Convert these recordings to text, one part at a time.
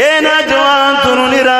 এ না জওয়ান তরুণীরা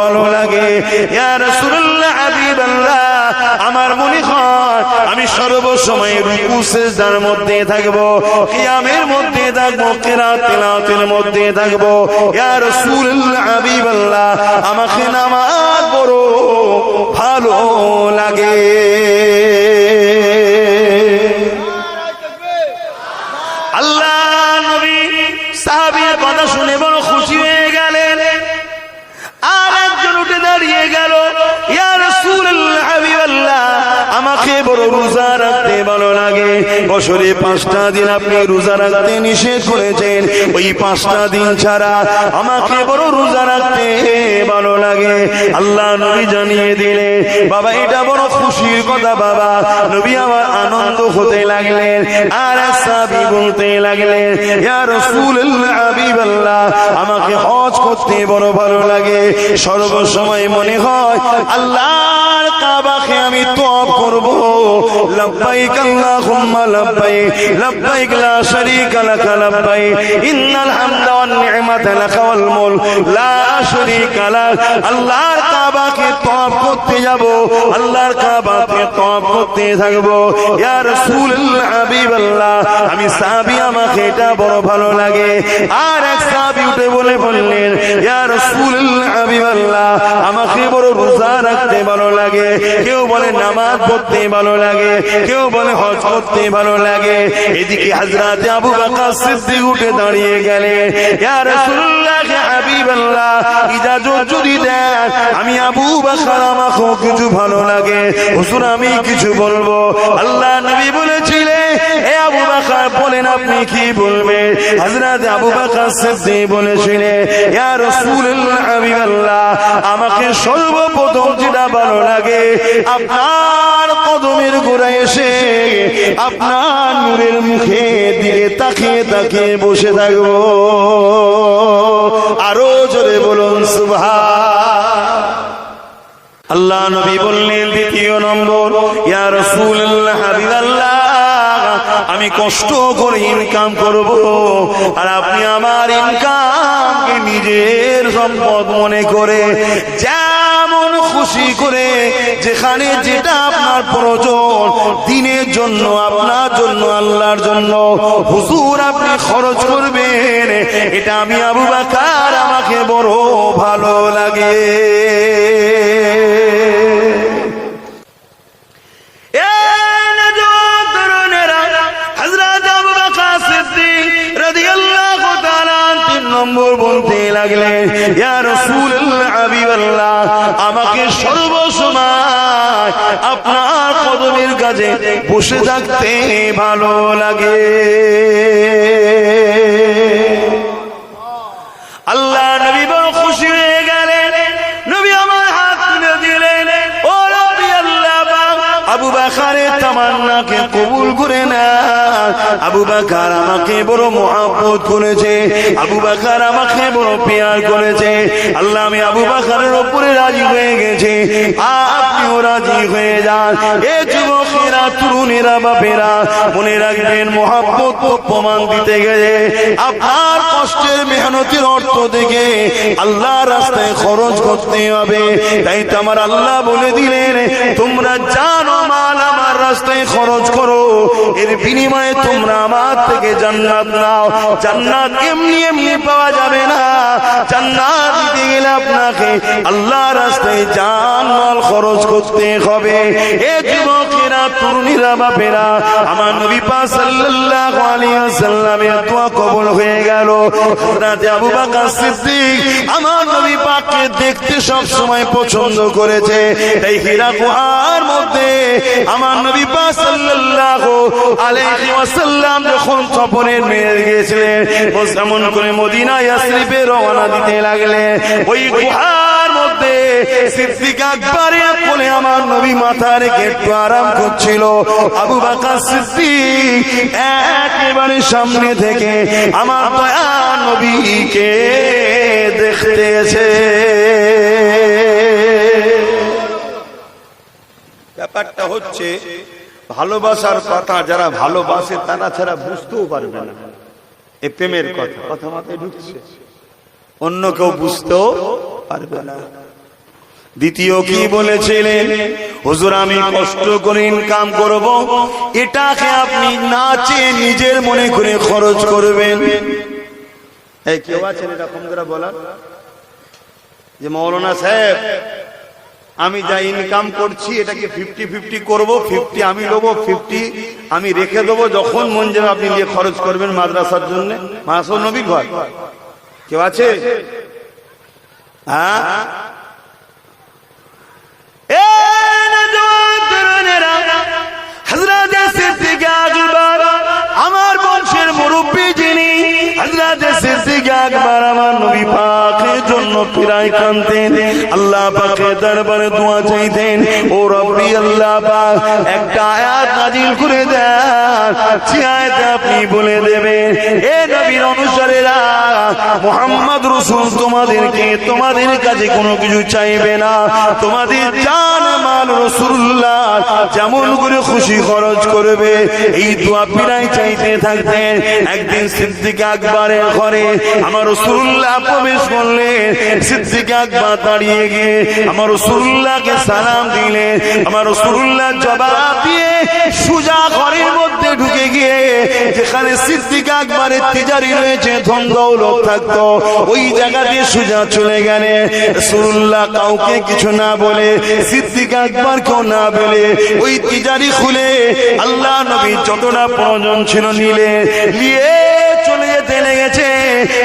ভালো লাগে। আমার মনে হয় আমি সর্বসময় রুকু, সেজদার মধ্যে থাকব, কিয়ামের মধ্যে থাকব কেরাতের মধ্যে থাকব। ইয়া রাসূলুল্লাহ হাবিবাল্লাহ বছরে পাঁচটা দিন আপনি রোজা রাখতে নিষেধ করেছেন। ওই পাঁচটা দিন ছাড়া আমাকে বড় রোজা রাখতে ভালো লাগে। আল্লাহ নবী জানিয়ে দিলে বাবা, এটা বড় খুশির কথা বাবা। নবী আমার আনন্দ হতে লাগলেন, আর সাহাবী বলতে লাগলেন আমাকে হজ করতে বড় ভালো লাগে। সর্বসময় মনে হয় আল্লাহর কাবাকে আমি তপ করব। লব্বাইক আল্লাহুম্মা লব্বাইক লব্বাইক লা শারীকা লাক লব্বাইক, ইন্নাল হামদা ওয়ান নি'মাতা লাক ওয়াল মুলক, লা শারীকা লাক আল্লাহর কাবাকে তপ করতে যাব, আল্লাহর কাবাকে তপ করতে থাকব। ইয়া রাসূলুল্লাহ, হাবিবাল্লাহ, আমি সাহাবী, আমাকে এটা বড় ভালো লাগে। আর এক সাহাবী উঠে বলে বললেন, ইয়া রাসূলুল্লাহ, হাবিবাল্লাহ ভালো লাগে। কেউ বলে নামাজ পড়তে ভালো লাগে। কেউ বলে হজ করতে ভালো লাগে। এদিকে হাজরাতে আবু বকর সিদ্দিক উঠে দাঁড়িয়ে গেলে যদি দেন, আমি আবু কিছু ভালো লাগে। আমি কিছু বলব। আল্লাহ নবী বকর বলেন আপনি কি বলবেন? হযরত আবু বকর সিদ্দিক বলেছিলেন ইয়া রাসূলুল্লাহ, হাবিবাল্লাহ, আমাকে সর্বপ্রথম যেটা ভালো লাগে, আপনার কদমের গোড়ায় এসে আপনার নূরের মুখে দিকে তাকিয়ে তাকিয়ে বসে থাকব। আরও জোরে বলুন, সুবহান। আল্লাহ নবী বললেন, দ্বিতীয় নম্বর, ইয়া রাসূলুল্লাহ, হাবিবাল্লাহ আমি কষ্ট করে ইনকাম করব আর আপনি আমার ইনকামকে নিজের সম্পদ মনে করে যেমন খুশি করে যেখানে যেটা আপনার প্রয়োজন, দিনের জন্য, আপনার জন্য, আল্লাহর জন্য হুজুর আপনি খরচ করবেন। এটা আমি আবু বাকার আমাকে বড় ভালো লাগে। সর্বসময় আপনার কদমের কাছে বসে থাকতে ভালো লাগে। আল্লাহ নবী বড় খুশি হয়ে গেলেন। নবী আমার হাত দিলেন। ও রবি আল্লাহ, আবু বাকারের তামান্নাকে কবুল করে না আবু বাকার আমাকে বড় মহাব্বত করেছে। আবু বাকার আমাকে বড় পেয়ার করেছে। আল্লাহ আমি আবু বাকারের ওপরে রাজি হয়ে গেছি। আপনিও রাজি হয়ে যান। এ যুবকেরা, তরুণেরা, বাপেরা, মনে রাখবেন মহাব্বত প্রমাণ দিতে গেলে আপনার কষ্টের মেহনতির অর্থ থেকে আল্লাহ রাস্তায় খরচ করতে হবে। তাই তো আমার আল্লাহ বলে দিলেন, তোমরা জানো রাস্তায় খরচ করো। এর বিনিময়ে তোমরা আমার থেকে জান্নাত নাও। জান্নাত এমনি এমনি পাওয়া যাবে না। জান্নাত দিতে গেলে আপনাকে আল্লাহ রাস্তায় জান মাল খরচ করতে হবে। এ যুবকেরা মায়েরা তরুণীরা বাপেরা আমার নবী পাক সাল্লাল্লাহু আলাইহি ওয়াসাল্লামের দোয়া কবুল হয়ে গেল। হযরত আবু বকর সিদ্দিক আমার নবী পাককে দেখতে সব সময় পছন্দ করেছে। তাই হীরা গুহার মধ্যে আমার নবী পাক সাল্লাল্লাহু আলাইহি ওয়াসাল্লাম যখন সফরে মেরে গিয়েছিলেন যেমন করে মদিনা ইয়াসরিবে রওনা দিতে লাগলেন, ওই গুহার মধ্যে একেবারে সামনে থেকে আমার নবীকে দেখতেছে ব্যাপারটা হচ্ছে, ভালোবাসার কথা যারা ভালোবাসে তারা ছাড়া বুঝতেও পারবে না। এ প্রেমের কথা কথা মাথায় ঢুকছে। অন্য কেউ বুঝতেও পারবে না। দ্বিতীয় কি বলেছিলেন? হুজুর, আমি কষ্ট করে ইনকাম করব। এটাকে আপনি নাচে নিজের মনে করে খরচ করবেন। এই, কেউ আছেন যে মৌলানা সাহেব, আমি যা ইনকাম করছি, এটাকে ফিফটি ফিফটি করব ফিফটি আমি নেব ফিফটি আমি রেখে দেবো, যখন মন যাবে আপনি দিয়ে খরচ করবেন মাদ্রাসার জন্য। মাসো নবী ঘর। কেউ আছে? হ্যাঁ? প্রায় কানতেন। আল্লাহ পাকের দরবারে দোয়া চাইতেন। ও রব্বি, আল্লাহ পাক, একটা আয়াত নাজিল করে দেন। যে আয়াত আপনি বলে দেবেন। এ নবীর অনুসারীরা মোহাম্মদ রসুল তোমাদেরকে, তোমাদের কাছে কোনো কিছু চাইবে না। তোমাদের জান মাল রসুল্লাহ যেমন করে খুশি খরচ করবে, এই দোয়া পিরাই চাইতে থাকতেন একদিন সিদ্দিক আকবরের ঘরে আমার রসুল্লাহ প্রবেশ করলেন। সিদ্দিক আকবর দাঁড়িয়ে গিয়ে আমার রসুল্লাহকে সালাম দিলেন। আমার রসুল্লাহ জবাব দিয়ে যেখানে সিদ্দিক আকবরের তিজারি রয়েছে ধন দৌলত থাকতো। ওই জায়গা দিয়ে সুজা চলে গেলে রসুল্লাহ কাউকে কিছু না বলে, সিদ্দিক আকবর কেউ না বলে। ওই তিজারি খুলে আল্লাহ নবী যতটা প্রয়োজন ছিল নিলে, নিয়ে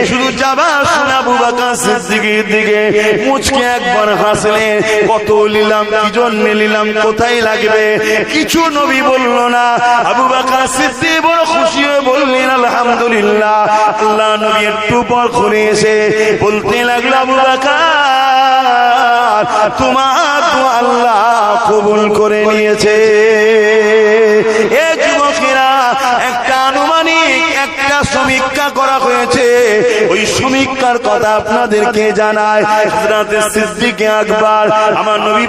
শুধু যাবা শোনা বুবাকা সিদ্দিকের দিকে। মুচকে একবার হাসলে, কত নিলাম, কি জন্য নিলাম, কোথায় লাগবে? কিছু নবী বলল না। আবু বাকা সিদ্দিক বড় খুশি হয়ে বললেন, আলহামদুলিল্লাহ, আল্লাহ নবী একটু পর ঘুরে এসে বলতে লাগল, আবু বাকার, তোমার তো আল্লাহ কবুল করে নিয়েছে। ওই সমীক্ষার কথা আপনাদেরকে জানায় নবী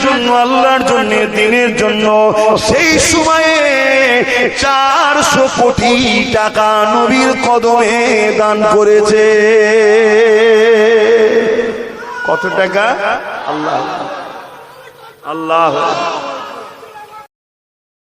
জন্য, আল্লাহর জন্য, দিনের জন্য সেই সময়ে চারশো কোটি টাকা নবীর কদমে দান করেছে। কত টাকা? আল্লাহ। আল্লাহ।